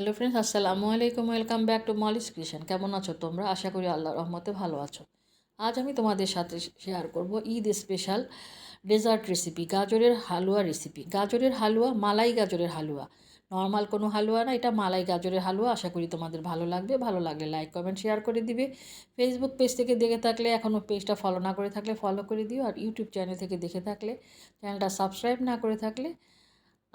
Hello friends আসসালামু আলাইকুম welcome back to Moli's creation কেমন আছো তোমরা? আশা করি আল্লাহ রহমতে ভালো আছো। আজ আমি তোমাদের সাথে শেয়ার করব ঈদ স্পেশাল ডেজার্ট রেসিপি গাজরের হালুয়া রেসিপি গাজরের হালুয়া, মালাই গাজরের হালুয়া। নর্মাল কোনো হালুয়া না, এটা মালাই গাজরের হালুয়া। আশা করি তোমাদের ভালো লাগবে। ভালো লাগলে লাইক কমেন্ট শেয়ার করে দিবে। ফেসবুক পেজ থেকে দেখে থাকলে এখনও পেজটা ফলো না করে থাকলে ফলো করে দিও। আর ইউটিউব চ্যানেল থেকে দেখে থাকলে চ্যানেলটা সাবস্ক্রাইব না করে থাকলে,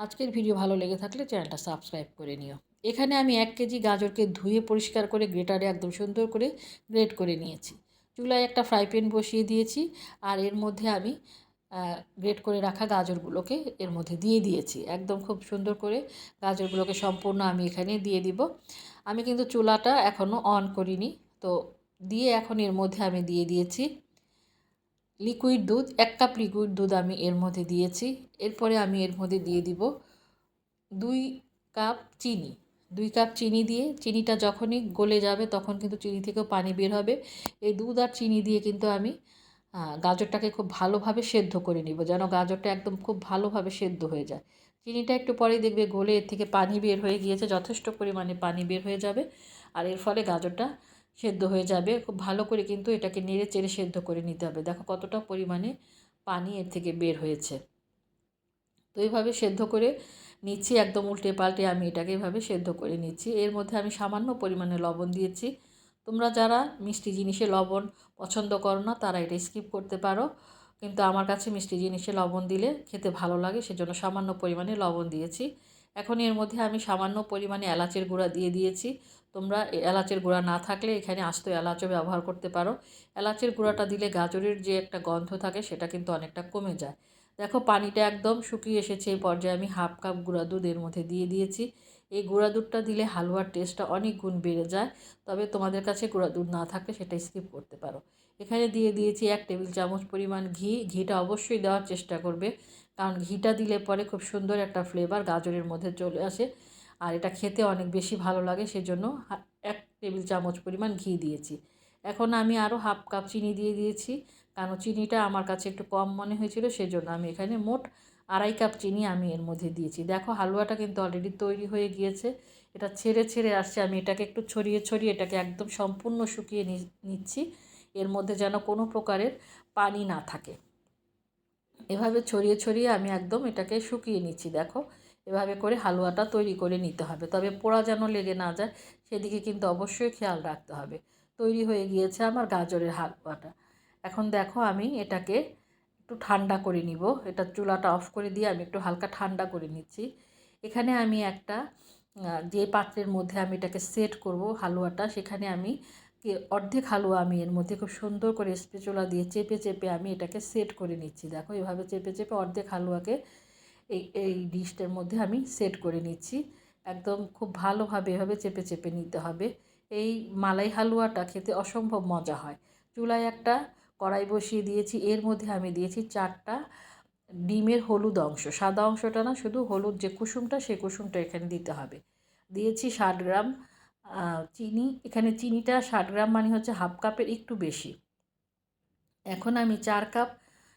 আজকের ভিডিও ভালো লেগে থাকলে চ্যানেলটা সাবস্ক্রাইব করে নিও। এখানে আমি এক কেজি গাজরকে ধুয়ে পরিষ্কার করে গ্রেটারে একদম সুন্দর করে গ্রেট করে নিয়েছি। চুলায় একটা ফ্রাই প্যান বসিয়ে দিয়েছি আর এর মধ্যে আমি গ্রেট করে রাখা গাজরগুলোকে এর মধ্যে দিয়ে দিয়েছি। একদম খুব সুন্দর করে গাজরগুলোকে সম্পূর্ণ আমি এখানে দিয়ে দিব। আমি কিন্তু চুলাটা এখনও অন করিনি। তো দিয়ে এখন এর মধ্যে আমি দিয়ে দিয়েছি লিকুইড দুধ, এক কাপ লিকুইড দুধ আমি এর মধ্যে দিয়েছি। এরপরে আমি এর মধ্যে দিয়ে দিব দুই কাপ চিনি। দুই কাপ চিনি দিয়ে, চিনিটা যখনই গলে যাবে তখন কিন্তু চিনি থেকেও পানি বের হবে। এই দুধ আর চিনি দিয়ে কিন্তু আমি গাজরটাকে খুব ভালোভাবে সেদ্ধ করে নিব যেন গাজরটা একদম খুব ভালোভাবে সেদ্ধ হয়ে যায়। চিনিটা একটু পরেই দেখবে গলে, এর থেকে পানি বের হয়ে গিয়েছে, যথেষ্ট পরিমাণে পানি বের হয়ে যাবে আর এর ফলে গাজরটা সেদ্ধ হয়ে যাবে। খুব ভালো করে কিন্তু এটাকে নেড়ে চেড়ে সেদ্ধ করে নিতে হবে। দেখো কতটা পরিমাণে পানি এর থেকে বের হয়েছে। তো এইভাবে সেদ্ধ করে নিচ্ছি, একদম উল্টে পাল্টে আমি এটাকে এভাবে সেদ্ধ করে নিচ্ছি। এর মধ্যে আমি সামান্য পরিমাণে লবণ দিয়েছি। তোমরা যারা মিষ্টি জিনিসে লবণ পছন্দ করো না, তারা এটা স্কিপ করতে পারো। কিন্তু আমার কাছে মিষ্টি জিনিসে লবণ দিলে খেতে ভালো লাগে, সেজন্য সামান্য পরিমাণে লবণ দিয়েছি। এখন এর মধ্যে আমি সামান্য পরিমাণে এলাচের গুঁড়া দিয়ে দিয়েছি। তোমরা এলাচের গুঁড়া না থাকলে এখানে আস্ত এলাচও ব্যবহার করতে পারো। এলাচের গুঁড়াটা দিলে গাজরের যে একটা গন্ধ থাকে, সেটা কিন্তু অনেকটা কমে যায়। দেখো পানিটা একদম শুকিয়ে এসেছে এই পর্যায়ে আমি হাফ কাপ গুঁড়া দুধ এর মধ্যে দিয়ে দিয়েছি। এই গুঁড়া দুধটা দিলে হালুয়ার টেস্টটা অনেক গুণ বেড়ে যায়। তবে তোমাদের কাছে গুঁড়া দুধ না থাকলে সেটা স্কিপ করতে পারো। এখানে দিয়ে দিয়েছি এক টেবিল চামচ পরিমাণ ঘি। ঘিটা অবশ্যই দেওয়ার চেষ্টা করবে। কারণ ঘিটা দিলে পরে খুব সুন্দর একটা ফ্লেভার গাজরের মধ্যে চলে আসে। আর এটা খেতে অনেক বেশি ভালো লাগে, সেজন্য এক টেবিল চামচ পরিমাণ ঘি দিয়েছি। এখন আমি আরও হাফ কাপ চিনি দিয়ে দিয়েছি। কারণ চিনিটা আমার কাছে একটু কম মনে হয়েছিল সেজন্য আমি এখানে মোট আড়াই কাপ চিনি আমি এর মধ্যে দিয়েছি। দেখো হালুয়াটা কিন্তু অলরেডি তৈরি হয়ে গিয়েছে। এটা ছেড়ে ছেড়ে আসছে। আমি এটাকে একটু ছড়িয়ে ছড়িয়ে এটাকে একদম সম্পূর্ণ শুকিয়ে নিচ্ছি। এর মধ্যে যেন কোনো প্রকারের পানি না থাকে। এভাবে ছড়িয়ে ছড়িয়ে আমি একদম এটাকে শুকিয়ে নিচ্ছি। দেখো এভাবে করে হালুয়াটা তৈরি করে নিতে হবে। তবে পোড়া যেন লেগে না যায়, সেদিকে কিন্তু অবশ্যই খেয়াল রাখতে হবে। তৈরি হয়ে গিয়েছে আমার গাজরের হালুয়াটা। এখন দেখো আমি এটাকে একটু ঠান্ডা করে নিব। এটা চুলাটা অফ করে দিয়ে আমি একটু হালকা ঠান্ডা করে নিচ্ছি। এখানে আমি একটা যে পাত্রের মধ্যে আমি এটাকে সেট করব হালুয়াটা, সেখানে আমি অর্ধেক হালুয়া আমি এর মধ্যে খুব সুন্দর করে স্পেচোলা দিয়ে চেপে চেপে আমি এটাকে সেট করে নিচ্ছি। দেখো এভাবে চেপে চেপে অর্ধেক হালুয়াকে এই এই ডিশটার মধ্যে আমি সেট করে নিচ্ছি। একদম খুব ভালোভাবে এভাবে চেপে চেপে নিতে হবে। এই মালাই হালুয়াটা খেতে অসম্ভব মজা হয়। চুলায় একটা কড়াই বসিয়ে দিয়েছি। এর মধ্যে আমি দিয়েছি চারটা ডিমের হলুদ অংশ। সাদা অংশটা না, শুধু হলুদ যে কুসুমটা, সেই কুসুমটা এখানে দিতে হবে। দিয়েছি ষাট গ্রাম চিনি। এখানে চিনিটা ষাট গ্রাম মানে হচ্ছে হাফ কাপের একটু বেশি। এখন আমি চার কাপ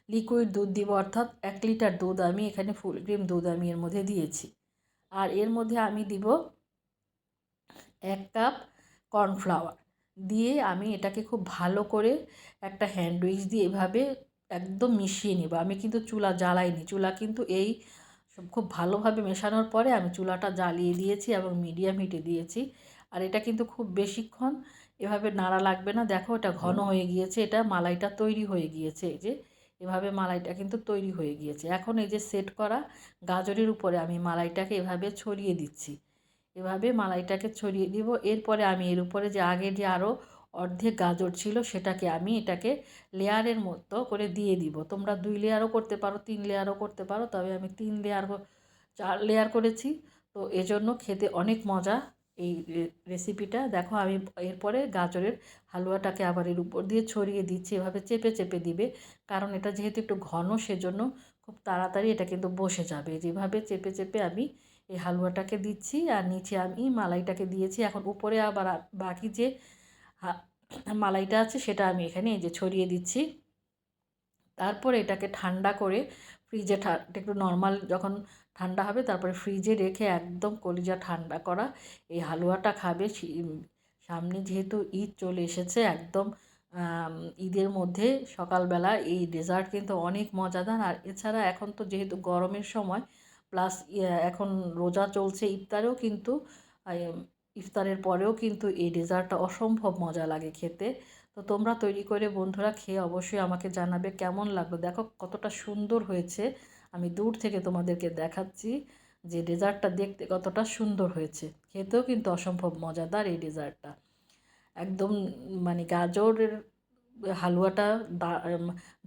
লিকুইড দুধ দিব, অর্থাৎ এক লিটার দুধ আমি এখানে ফুল ক্রিম দুধ আমি এর মধ্যে দিয়েছি। আর এর মধ্যে আমি দিব এক কাপ কর্নফ্লাওয়ার। দিয়ে আমি এটাকে খুব ভালো করে একটা হ্যান্ডউইচ দিয়ে এভাবে একদম মিশিয়ে নেব। আমি কিন্তু চুলা জ্বালাইনি। চুলা কিন্তু এই খুব ভালোভাবে মেশানোর পরে আমি চুলাটা জ্বালিয়ে দিয়েছি এবং মিডিয়াম হিটে দিয়েছি। আর এটা কিন্তু খুব বেশিক্ষণ এভাবে নাড়া লাগবে না। দেখো এটা ঘন হয়ে গিয়েছে। এটা মালাইটা তৈরি হয়ে গিয়েছে। এই যে এভাবে মালাইটা কিন্তু তৈরি হয়ে গিয়েছে। এখন এই যে সেট করা গাজরের উপরে আমি মালাইটাকে এভাবে ছড়িয়ে দিচ্ছি। এভাবে মালাইটাকে ছড়িয়ে দিব। এরপরে আমি এর উপরে যে আগে যে আরও অর্ধেক গাজর ছিল সেটাকে আমি এটাকে লেয়ারের মতো করে দিয়ে দিব। তোমরা দুই লেয়ারও করতে পারো, তিন লেয়ারও করতে পারো, তবে আমি তিন লেয়ার চার লেয়ার করেছি। তো এজন্য খেতে অনেক মজা এই রেসিপিটা। দেখো আমি এরপরে গাজরের হালুয়াটাকে আবার এর উপর দিয়ে ছড়িয়ে দিচ্ছি, এভাবে চেপে চেপে দিবে। কারণ এটা যেহেতু একটু ঘন, সেজন্য খুব তাড়াতাড়ি এটা কিন্তু বসে যাবে। যেভাবে চেপে চেপে আমি এই হালুয়াটাকে দিচ্ছি আর নিচে আমি মালাইটাকে দিয়েছি। এখন উপরে আবার বাকি যে মালাইটা আছে সেটা আমি এখানে এই যে ছড়িয়ে দিচ্ছি। তারপরে এটাকে ঠান্ডা করে ফ্রিজে একটু নর্মাল যখন ঠান্ডা হবে তারপরে ফ্রিজে রেখে একদম কলিজা ঠান্ডা করা। এই হালুয়াটা খাবে সামনে যেহেতু ঈদ চলে এসেছে একদম ঈদের মধ্যে সকালবেলা এই ডেজার্ট কিন্তু অনেক মজাদার। আর এছাড়া এখন তো যেহেতু গরমের সময় প্লাস এখন রোজা চলছে ইফতারেও কিন্তু ইফতারের পরেও কিন্তু এই ডেজার্টটা অসম্ভব মজা লাগে খেতে। তো তোমরা তৈরি করে বন্ধুরা খেয়ে অবশ্যই আমাকে জানাবে কেমন লাগল। দেখো কতটা সুন্দর হয়েছে। আমি দূর থেকে তোমাদেরকে দেখাচ্ছি যে ডেজার্টটা দেখতে কতটা সুন্দর হয়েছে। খেতেও কিন্তু অসম্ভব মজাদার এই ডেজার্টটা একদম মানে গাজরের হালুয়াটা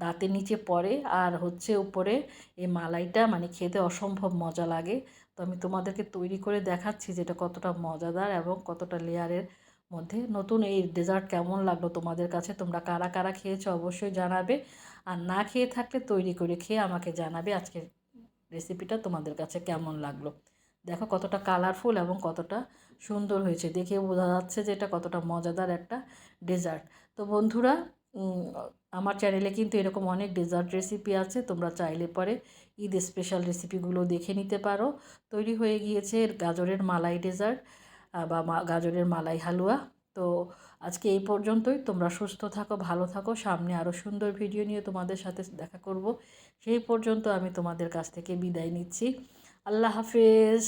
দাঁতের নিচে পড়ে আর হচ্ছে উপরে এই মালাইটা মানে খেতে অসম্ভব মজা লাগে। তো আমি তোমাদেরকে তৈরি করে দেখাচ্ছি যেটা কতটা মজাদার এবং কতটা লেয়ারের মধ্যে। নতুন এই ডেজার্ট কেমন লাগল তোমাদের কাছে? তোমরা কারা কারা খেয়েছো অবশ্যই জানাবে। আর না খেয়ে থাকলে তৈরি করে খেয়ে আমাকে জানাবে আজকের রেসিপিটা তোমাদের কাছে কেমন লাগল। দেখো কতটা কালারফুল এবং কতটা সুন্দর হয়েছে। দেখে বোঝা যাচ্ছে যে এটা কতটা মজাদার একটা ডেজার্ট। তো বন্ধুরা আমার চ্যানেলে কিন্তু এরকম অনেক ডেজার্ট রেসিপি আছে, তোমরা চাইলে পরে ঈদ স্পেশাল রেসিপিগুলো দেখে নিতে পারো। তৈরি হয়ে গিয়েছে গাজরের মালাই ডেজার্ট বা গাজরের মালাই হালুয়া। তো আজকে এই পর্যন্তই, তোমরা সুস্থ থাকো, ভালো থাকো, সামনে আরও সুন্দর ভিডিও নিয়ে তোমাদের সাথে দেখা করব। সেই পর্যন্ত আমি তোমাদের কাছ থেকে বিদায় নিচ্ছি। আল্লাহ হাফেজ।